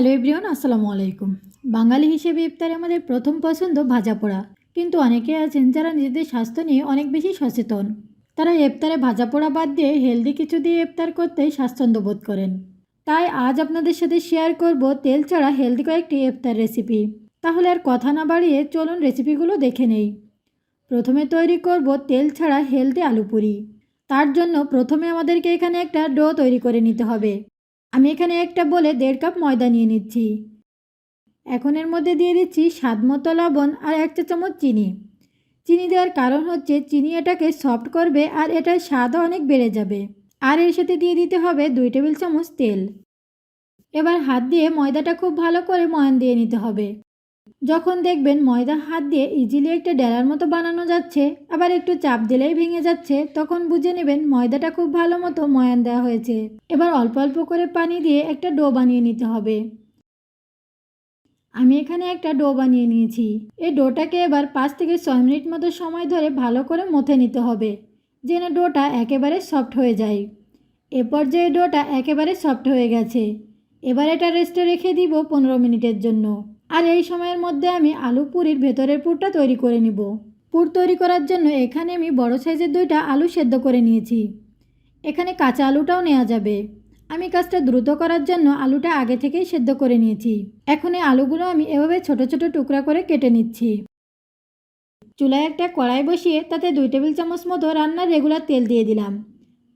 Hello everyone, আসসালামু আলাইকুম। বাঙালি হিসেবে ইফতারে আমাদের প্রথম পছন্দ ভাজা পোড়া। কিন্তু অনেকে আছেন যারা নিজেদের স্বাস্থ্য নিয়ে অনেক বেশি সচেতন। তারা ইফতারে ভাজা পোড়া বাদ দিয়ে হেলদি কিছু দিয়ে ইফতার করতে স্বাচ্ছন্দ্য বোধ করেন। তাই আজ আপনাদের সাথে শেয়ার করব তেল ছাড়া হেলদি কয়েকটি ইফতার রেসিপি। তাহলে আর কথা না বাড়িয়ে চলুন রেসিপিগুলো দেখে নেই। প্রথমে তৈরি করব তেল ছাড়া হেলদি আলু পুরি তার জন্য প্রথমে আমাদেরকে এখানে একটা ডো তৈরি করে নিতে হবে। আমি এখানে একটা বলে দেড় কাপ ময়দা নিয়ে নিচ্ছি। এখন এর মধ্যে দিয়ে দিচ্ছি স্বাদ মতো লবণ আর এক চা চামচ চিনি। চিনি দেওয়ার কারণ হচ্ছে চিনি এটাকে সফট করবে আর এটার স্বাদও অনেক বেড়ে যাবে। আর এর সাথে দিয়ে দিতে হবে দুই টেবিল চামচ তেল। এবার হাত দিয়ে ময়দাটা খুব ভালো করে ময়ান দিয়ে নিতে হবে। যখন দেখবেন ময়দা হাত দিয়ে ইজিলি একটা ডেলার মতো বানানো যাচ্ছে, আবার একটু চাপ দিলেই ভেঙে যাচ্ছে, তখন বুঝে নেবেন ময়দাটা খুব ভালো মতো ময়ান দেওয়া হয়েছে। এবার অল্প অল্প করে পানি দিয়ে একটা ডো বানিয়ে নিতে হবে। আমি এখানে একটা ডো বানিয়ে নিয়েছি। এই ডোটাকে এবার পাঁচ থেকে ছয় মিনিট মতো সময় ধরে ভালো করে মথে নিতে হবে, যেন ডোটা একেবারে সফট হয়ে যায়। এ পর্যায়ে ডোটা একেবারে সফট হয়ে গেছে। এবার এটা রেস্টে রেখে দিব পনেরো মিনিটের জন্য। আর এই সময়ের মধ্যে আমি আলু পুরির ভেতরের পুরটা তৈরি করে নিব। পুর তৈরি করার জন্য এখানে আমি বড় সাইজের দুইটা আলু সেদ্ধ করে নিয়েছি। এখানে কাঁচা আলুটাও নেওয়া যাবে। আমি কাজটা দ্রুত করার জন্য আলুটা আগে থেকেই সেদ্ধ করে নিয়েছি। এখন এই আলুগুলো আমি এভাবে ছোট ছোট টুকরা করে কেটে নিচ্ছি। চুলায় একটা কড়াই বসিয়ে তাতে দুই টেবিল চামচ মতো রান্নার রেগুলার তেল দিয়ে দিলাম।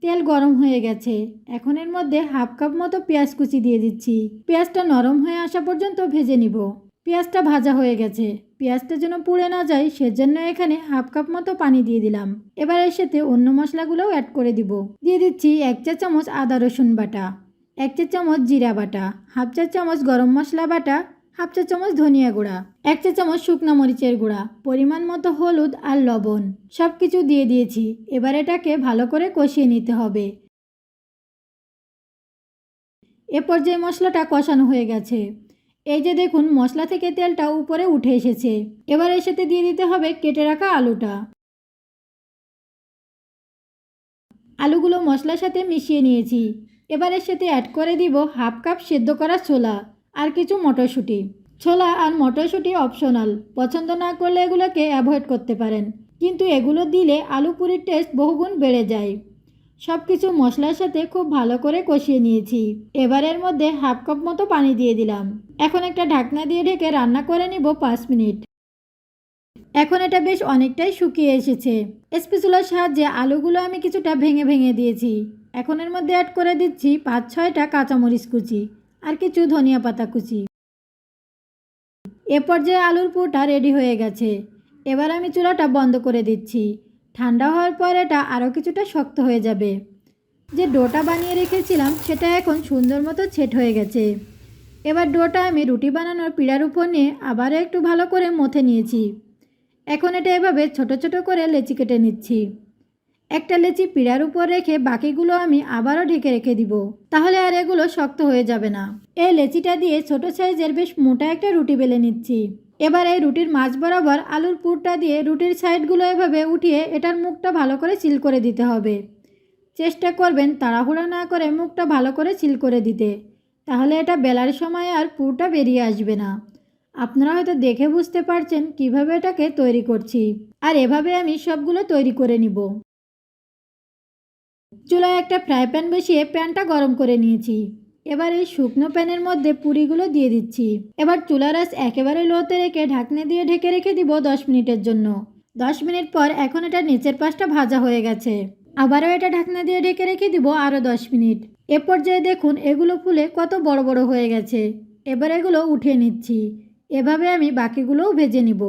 তেল গরম হয়ে গেছে। এখন এর মধ্যে হাফ কাপ মতো পেঁয়াজ কুচি দিয়ে দিচ্ছি। পেঁয়াজটা নরম হয়ে আসা পর্যন্ত ভেজে নিব। পেঁয়াজটা ভাজা হয়ে গেছে। পেঁয়াজটা যেন পুড়ে না যায়, সেজন্য এখানে হাফ কাপ মতো পানি দিয়ে দিলাম। এবার এর সাথে অন্য মশলাগুলোও অ্যাড করে দিব। দিয়ে দিচ্ছি এক চা চামচ আদা রসুন বাটা, এক চা চামচ জিরা বাটা, হাফ চা চামচ গরম মশলা বাটা, হাফ চা চামচ ধনিয়া গুঁড়া, এক চা চামচ শুকনো মরিচের গুঁড়া, পরিমাণ মতো হলুদ আর লবণ সব কিছু দিয়ে দিয়েছি। এবার এটাকে ভালো করে কষিয়ে নিতে হবে। এ পর্যায়ে মশলাটা কষানো হয়ে গেছে। এই যে দেখুন, মশলা থেকে তেলটা উপরে উঠে এসেছে। এবার এর সাথে দিয়ে দিতে হবে কেটে রাখা আলুটা। আলুগুলো মশলার সাথে মিশিয়ে নিয়েছি। এবার এর সাথে অ্যাড করে দিব হাফ কাপ সেদ্ধ করা ছোলা আর কিছু মটরশুঁটি। ছোলা আর মটরশুঁটি অপশনাল পছন্দ না করলে এগুলোকে অ্যাভয়েড করতে পারেন। কিন্তু এগুলো দিলে আলু পুরির টেস্ট বহুগুণ বেড়ে যায়। সব কিছু মশলার সাথে খুব ভালো করে কষিয়ে নিয়েছি। এবারের মধ্যে হাফ কাপ মতো পানি দিয়ে দিলাম। এখন একটা ঢাকনা দিয়ে ঢেকে রান্না করে নিব পাঁচ মিনিট। এখন এটা বেশ অনেকটাই শুকিয়ে এসেছে। স্পেচুলার সাহায্যে আলুগুলো আমি কিছুটা ভেঙে ভেঙে দিয়েছি। এখন এর মধ্যে অ্যাড করে দিচ্ছি পাঁচ ছয়টা কাঁচামরিচ কুচি আর কিছু ধনিয়া পাতা কুচি। এ পর্যায়ে আলুর পুরটা রেডি হয়ে গেছে। এবার আমি চুলাটা বন্ধ করে দিচ্ছি। ঠান্ডা হওয়ার পর এটা আরও কিছুটা শক্ত হয়ে যাবে। যে ডোটা বানিয়ে রেখেছিলাম, সেটা এখন সুন্দর মতো ছেট হয়ে গেছে। এবার ডোটা আমি রুটি বানানোর পিড়ার উপর নিয়ে আবারও একটু ভালো করে মথে নিয়েছি। এখন এটা এভাবে ছোট ছোট করে লেচি কেটে নিচ্ছি। একটা লেচি পিড়ার উপর রেখে বাকিগুলো আমি আবারও ঢেকে রেখে দিব, তাহলে আর এগুলো শক্ত হয়ে যাবে না। এই লেচিটা দিয়ে ছোট সাইজের বেশ মোটা একটা রুটি বেলে নিচ্ছি। এবার এই রুটির মাছ বরাবর আলুর পুরটা দিয়ে রুটির সাইডগুলো এভাবে উঠিয়ে এটার মুখটা ভালো করে সিল করে দিতে হবে। চেষ্টা করবেন তাড়াহুড়া না করে মুখটা ভালো করে সিল করে দিতে। তাহলে এটা বেলার সময় আর পুরটা বেরিয়ে আসবে না। আপনারা হয়তো দেখে বুঝতে পারছেন কীভাবে এটাকে তৈরি করছি। আর এভাবে আমি সবগুলো তৈরি করে নিব। চুলায় একটা ফ্রাই প্যান বসিয়ে প্যানটা গরম করে নিয়েছি। এবার এই শুকনো প্যানের মধ্যে পুরিগুলো দিয়ে দিচ্ছি। এবার চুলার আঁচ একেবারে লোতে রেখে ঢাকনে দিয়ে ঢেকে রেখে দিব দশ মিনিটের জন্য। দশ মিনিট পর এখন এটা নিচের পাশটা ভাজা হয়ে গেছে। আবারও এটা ঢাকনা দিয়ে ঢেকে রেখে দিব আরও দশ মিনিট। এ পর্যায়ে দেখুন এগুলো ফুলে কত বড় বড় হয়ে গেছে। এবার এগুলো উঠিয়ে নিচ্ছি। এভাবে আমি বাকিগুলোও ভেজে নিব।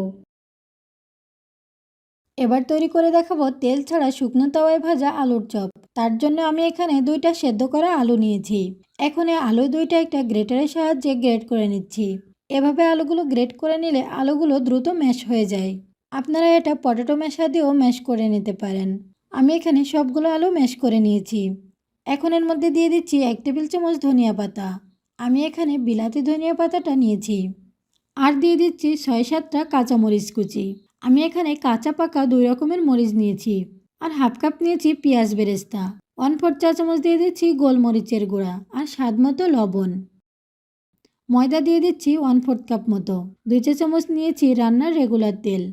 এবার তৈরি করে দেখাবো তেল ছাড়া শুকনো তাওয়ায় ভাজা আলুর চপ। তার জন্য আমি এখানে দুইটা সেদ্ধ করা আলু নিয়েছি। এখন এই আলু দুইটা একটা গ্রেটারের সাহায্যে গ্রেট করে নিচ্ছি। এভাবে আলুগুলো গ্রেট করে নিলে আলুগুলো দ্রুত ম্যাশ হয়ে যায়। আপনারা এটা পটেটো ম্যাশা দিয়েও ম্যাশ করে নিতে পারেন। আমি এখানে সবগুলো আলু ম্যাশ করে নিয়েছি। এখন এর মধ্যে দিয়ে দিচ্ছি এক টেবিল চামচ ধনিয়া পাতা। আমি এখানে বিলাতি ধনিয়া পাতাটা নিয়েছি। আর দিয়ে দিচ্ছি ছয় সাতটা কাঁচামরিচ কুচি। আমি এখানে কাঁচা পাকা দুই রকমের মরিচ নিয়েছি আর হাফ কাপ নিয়েছি পেঁয়াজ বেরেস্তা। ওয়ান ফোর চা চামচ দিয়ে দিচ্ছি গোলমরিচের গুঁড়া আর স্বাদ মতো লবণ। ময়দা দিয়ে দিচ্ছি ওয়ান ফোর্থ কাপ মতো। দুই চা চামচ নিয়েছি রান্নার রেগুলার তেল।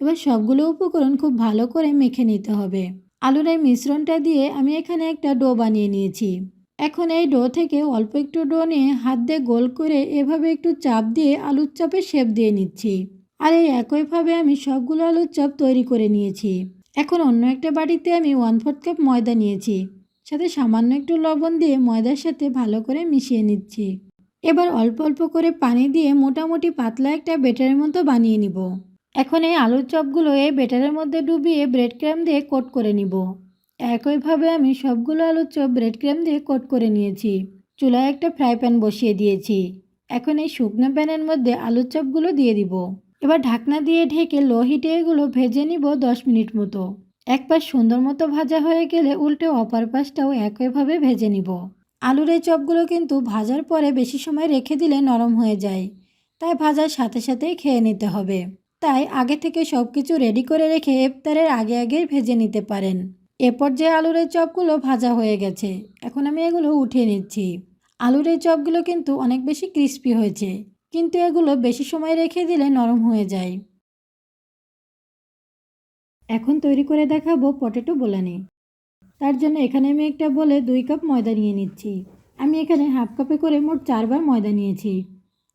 এবার সবগুলো উপকরণ খুব ভালো করে মেখে নিতে হবে। আলুর এই মিশ্রণটা দিয়ে আমি এখানে একটা ডো বানিয়ে নিয়েছি। এখন এই ডো থেকে অল্প একটু ডো নিয়ে হাত দিয়ে গোল করে এভাবে একটু চাপ দিয়ে আলুর চাপের শেপ দিয়ে নিচ্ছি। আর এই একইভাবে আমি সবগুলো আলুর চপ তৈরি করে নিয়েছি। এখন অন্য একটা বাটিতে আমি ওয়ান ফোর্থ কাপ ময়দা নিয়েছি। সাথে সামান্য একটু লবণ দিয়ে ময়দার সাথে ভালো করে মিশিয়ে নিচ্ছি। এবার অল্প অল্প করে পানি দিয়ে মোটামুটি পাতলা একটা বেটারের মতো বানিয়ে নিব। এখন এই আলুর চপগুলো এই বেটারের মধ্যে ডুবিয়ে ব্রেড ক্র্যাম দিয়ে কোট করে নিব। একইভাবে আমি সবগুলো আলুর চপ ব্রেড ক্র্যাম দিয়ে কোট করে নিয়েছি। চুলায় একটা ফ্রাই প্যান বসিয়ে দিয়েছি। এখন এই শুকনো প্যানের মধ্যে আলুর চপগুলো দিয়ে দিব। এবার ঢাকনা দিয়ে ঢেকে লো হিটে এগুলো ভেজে নিব দশ মিনিট মতো। এক পাশ সুন্দর মতো ভাজা হয়ে গেলে উল্টে অপর পাশটাও একইভাবে ভেজে নিব। আলুর এই চপগুলো কিন্তু ভাজার পরে বেশি সময় রেখে দিলে নরম হয়ে যায়। তাই ভাজার সাথে সাথেই খেয়ে নিতে হবে। তাই আগে থেকে সব কিছু রেডি করে রেখে ইফতারের আগে আগে ভেজে নিতে পারেন। এ পর্যায়ে আলুর এই চপগুলো ভাজা হয়ে গেছে। এখন আমি এগুলো উঠিয়ে নিচ্ছি। আলুর এই চপগুলো কিন্তু অনেক বেশি ক্রিস্পি হয়েছে। কিন্তু এগুলো বেশি সময় রেখে দিলে নরম হয়ে যায়। এখন তৈরি করে দেখাবো পটেটো বোলানি। তার জন্য এখানে আমি একটা বলে দুই কাপ ময়দা নিয়ে নিচ্ছি। আমি এখানে হাফ কাপে করে মোট চারবার ময়দা নিয়েছি।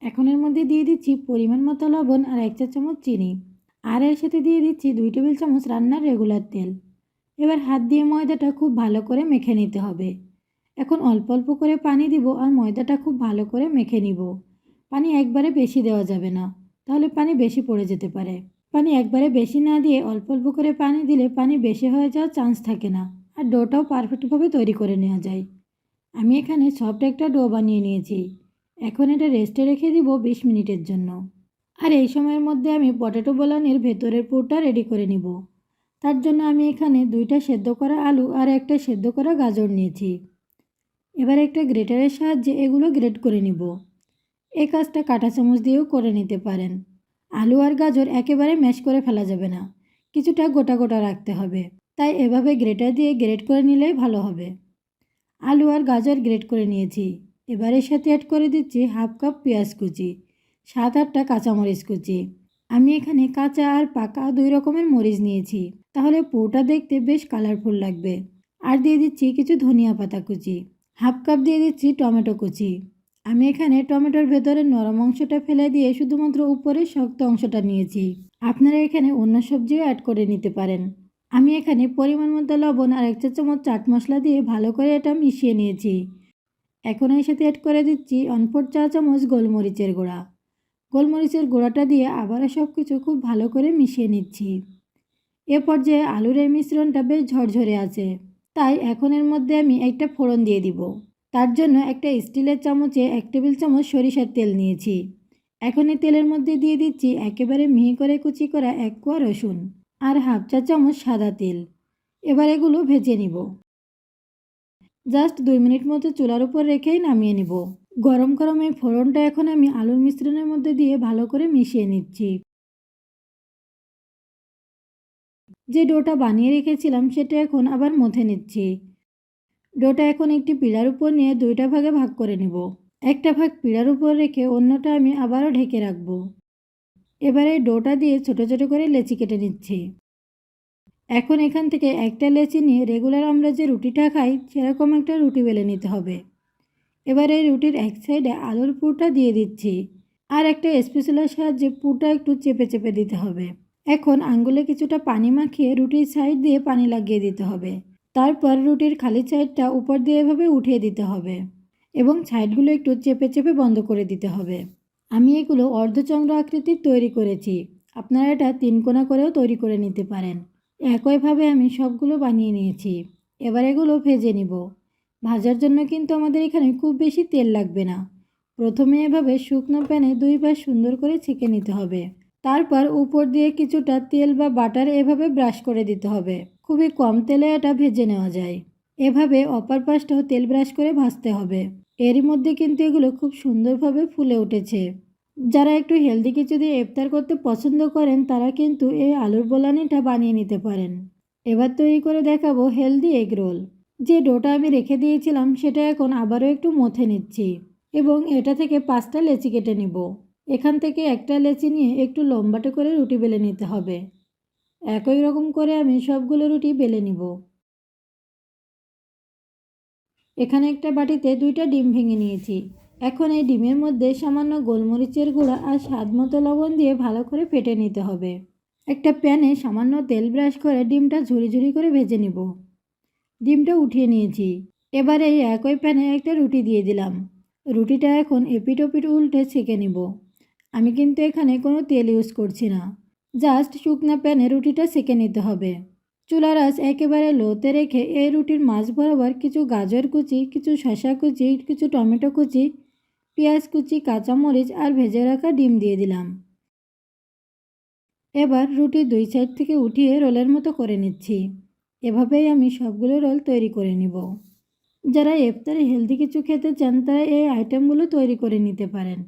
এখন এর মধ্যে দিয়ে দিচ্ছি পরিমাণ মতো লবণ আর এক চা চামচ চিনি। আর এর সাথে দিয়ে দিচ্ছি দুই টেবিল চামচ রান্নার রেগুলার তেল। এবার হাত দিয়ে ময়দাটা খুব ভালো করে মেখে নিতে হবে। এখন অল্প অল্প করে পানি দিব আর ময়দাটা খুব ভালো করে মেখে নিব। পানি একবারে বেশি দেওয়া যাবে না, তাহলে পানি বেশি পড়ে যেতে পারে। পানি একবারে বেশি না দিয়ে অল্প অল্প করে পানি দিলে পানি বেশি হয়ে যাওয়ার চান্স থাকে না, আর ডোটাও পারফেক্টভাবে তৈরি করে নেওয়া যায়। আমি এখানে সফট একটা ডো বানিয়ে নিয়েছি। এখন এটা রেস্টে রেখে দিব বিশ মিনিটের জন্য। আর এই সময়ের মধ্যে আমি পটেটো বোলানির ভেতরের পুরটা রেডি করে নিব। তার জন্য আমি এখানে দুইটা সেদ্ধ করা আলু আর একটা সেদ্ধ করা গাজর নিয়েছি। এবার একটা গ্রেটারের সাহায্যে এগুলো গ্রেট করে নিব। এই কাজটা কাঁটা চামচ দিয়েও করে নিতে পারেন। আলু আর গাজর একেবারে ম্যাশ করে ফেলা যাবে না। কিছুটা গোটা গোটা রাখতে হবে। তাই এভাবে গ্রেটার দিয়ে গ্রেট করে নিলেই ভালো হবে। আলু আর গাজর গ্রেট করে নিয়েছি। এবার এর সাথে অ্যাড করে দিচ্ছি হাফ কাপ পেঁয়াজ কুচি, সাত আটটা কাঁচামরিচ কুচি। আমি এখানে কাঁচা আর পাকা দুই রকমের মরিচ নিয়েছি। তাহলে পুরোটা দেখতে বেশ কালারফুল লাগবে। আর দিয়ে দিচ্ছি কিছু ধনিয়া পাতা কুচি, হাফ কাপ দিয়ে দিচ্ছি টমেটো কুচি। আমি এখানে টমেটোর ভেতরের নরম অংশটা ফেলে দিয়ে শুধুমাত্র উপরের শক্ত অংশটা নিয়েছি। আপনারা এখানে অন্য সবজিও অ্যাড করে নিতে পারেন। আমি এখানে পরিমাণ মতো লবণ আর এক চা চামচ চাট মশলা দিয়ে ভালো করে এটা মিশিয়ে নিয়েছি। এখন এর সাথে অ্যাড করে দিচ্ছি অনফোর চা চামচ গোলমরিচের গুঁড়া। গোলমরিচের গুঁড়াটা দিয়ে আবারও সব কিছু খুব ভালো করে মিশিয়ে নিচ্ছি। এ পর্যায়ে আলুর এই মিশ্রণটা বেশ ঝরঝরে আছে। তাই এখন এর মধ্যে আমি একটা ফোড়ন দিয়ে দিব। তার জন্য একটা স্টিলের চামচে এক টেবিল চামচ সরিষার তেল নিয়েছি। এখন এই তেলের মধ্যে দিয়ে দিচ্ছি একেবারে মিহি করে কুচি করা এক কোয়া রসুন আর হাফ চা চামচ সাদা তেল। এবার এগুলো ভেজে নিব। জাস্ট দুই মিনিট মতো চুলার উপর রেখেই নামিয়ে নিব। গরম গরম এই ফোড়নটা এখন আমি আলুর মিশ্রণের মধ্যে দিয়ে ভালো করে মিশিয়ে নিচ্ছি। যে ডোটা বানিয়ে রেখেছিলাম সেটা এখন আবার মথে নিচ্ছি। ডোটা এখন একটি পিলার উপর নিয়ে দুইটা ভাগে ভাগ করে নেব। একটা ভাগ পিলার উপর রেখে অন্যটা আমি আবারও ঢেকে রাখব। এবারে ডোটা দিয়ে ছোট ছোট করে লেচি কেটে নিচ্ছি। এখন এখান থেকে একটা লেচি নিয়ে রেগুলার আমরা যে রুটিটা খাই, সেরকম একটা রুটি বেলে নিতে হবে। এবার রুটির এক সাইডে আলুর পুরটা দিয়ে দিচ্ছি। আর একটা স্পেশালের সাহায্যে পুরটা একটু চেপে চেপে দিতে হবে। এখন আঙ্গুলে কিছুটা পানি মাখিয়ে রুটির সাইড দিয়ে পানি লাগিয়ে দিতে হবে। তারপর রুটির খালি সাইডটা উপর দিয়ে এভাবে উঠিয়ে দিতে হবে এবং সাইডগুলো একটু চেপে চেপে বন্ধ করে দিতে হবে। আমি এগুলো অর্ধচন্দ্র আকৃতির তৈরি করেছি। আপনারা এটা তিনকোনা করেও তৈরি করে নিতে পারেন। একইভাবে আমি সবগুলো বানিয়ে নিয়েছি। এবার এগুলো ভেজে নিব। ভাজার জন্য কিন্তু আমাদের এখানে খুব বেশি তেল লাগবে না। প্রথমে এভাবে শুকনো প্যানে দুই পাশ সুন্দর করে ছেঁকে নিতে হবে। তারপর উপর দিয়ে কিছুটা তেল বা বাটার এভাবে ব্রাশ করে দিতে হবে। খুবই কম তেলে এটা ভেজে নেওয়া যায়। এভাবে অপার পাশটাও তেল ব্রাশ করে ভাজতে হবে। এরই মধ্যে কিন্তু এগুলো খুব সুন্দরভাবে ফুলে উঠেছে। যারা একটু হেলদি কিছু দিয়ে ইফতার করতে পছন্দ করেন, তারা কিন্তু এই আলুর বোলানিটা বানিয়ে নিতে পারেন। এবার তৈরি করে দেখাবো হেলদি এগ রোল যে ডোটা আমি রেখে দিয়েছিলাম, সেটা এখন আবারও একটু মথে নিচ্ছি এবং এটা থেকে পাঁচটা লেচি কেটে নিব। এখান থেকে একটা লেচি নিয়ে একটু লম্বাটে করে রুটি বেলে নিতে হবে। একই রকম করে আমি সবগুলো রুটি বেলে নিব। এখানে একটা বাটিতে দুইটা ডিম ভেঙে নিয়েছি। এখন এই ডিমের মধ্যে সামান্য গোলমরিচের গুঁড়া আর স্বাদ মতো লবণ দিয়ে ভালো করে ফেটে নিতে হবে। একটা প্যানে সামান্য তেল ব্রাশ করে ডিমটা ঝুরি ঝুরি করে ভেজে নিব। ডিমটা উঠিয়ে নিয়েছি। এবারে এই একই প্যানে একটা রুটি দিয়ে দিলাম। রুটিটা এখন এপিট ওপিট উল্টে ছেঁকে নিব। আমি কিন্তু এখানে কোনো তেল ইউজ করছি না। জাস্ট শুকনো প্যানে রুটিটা সেঁকে নিতে হবে। চুলার আঁচ একেবারে লোতে রেখে এই রুটির মাছ বরাবর কিছু গাজর কুচি, কিছু শসা কুচি, কিছু টমেটো কুচি, পেঁয়াজ কুচি, কাঁচামরিচ আর ভেজে রাখা ডিম দিয়ে দিলাম। এবার রুটি দুই সাইড থেকে উঠিয়ে রোলের মতো করে নিচ্ছি। এভাবেই আমি সবগুলো রোল তৈরি করে নিব। যারা ইফতারে হেলদি কিছু খেতে চান, তারা এই আইটেমগুলো তৈরি করে নিতে পারেন।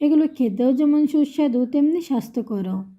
এগুলো খেতেও যেমন সুস্বাদু, তেমনি স্বাস্থ্যকরও।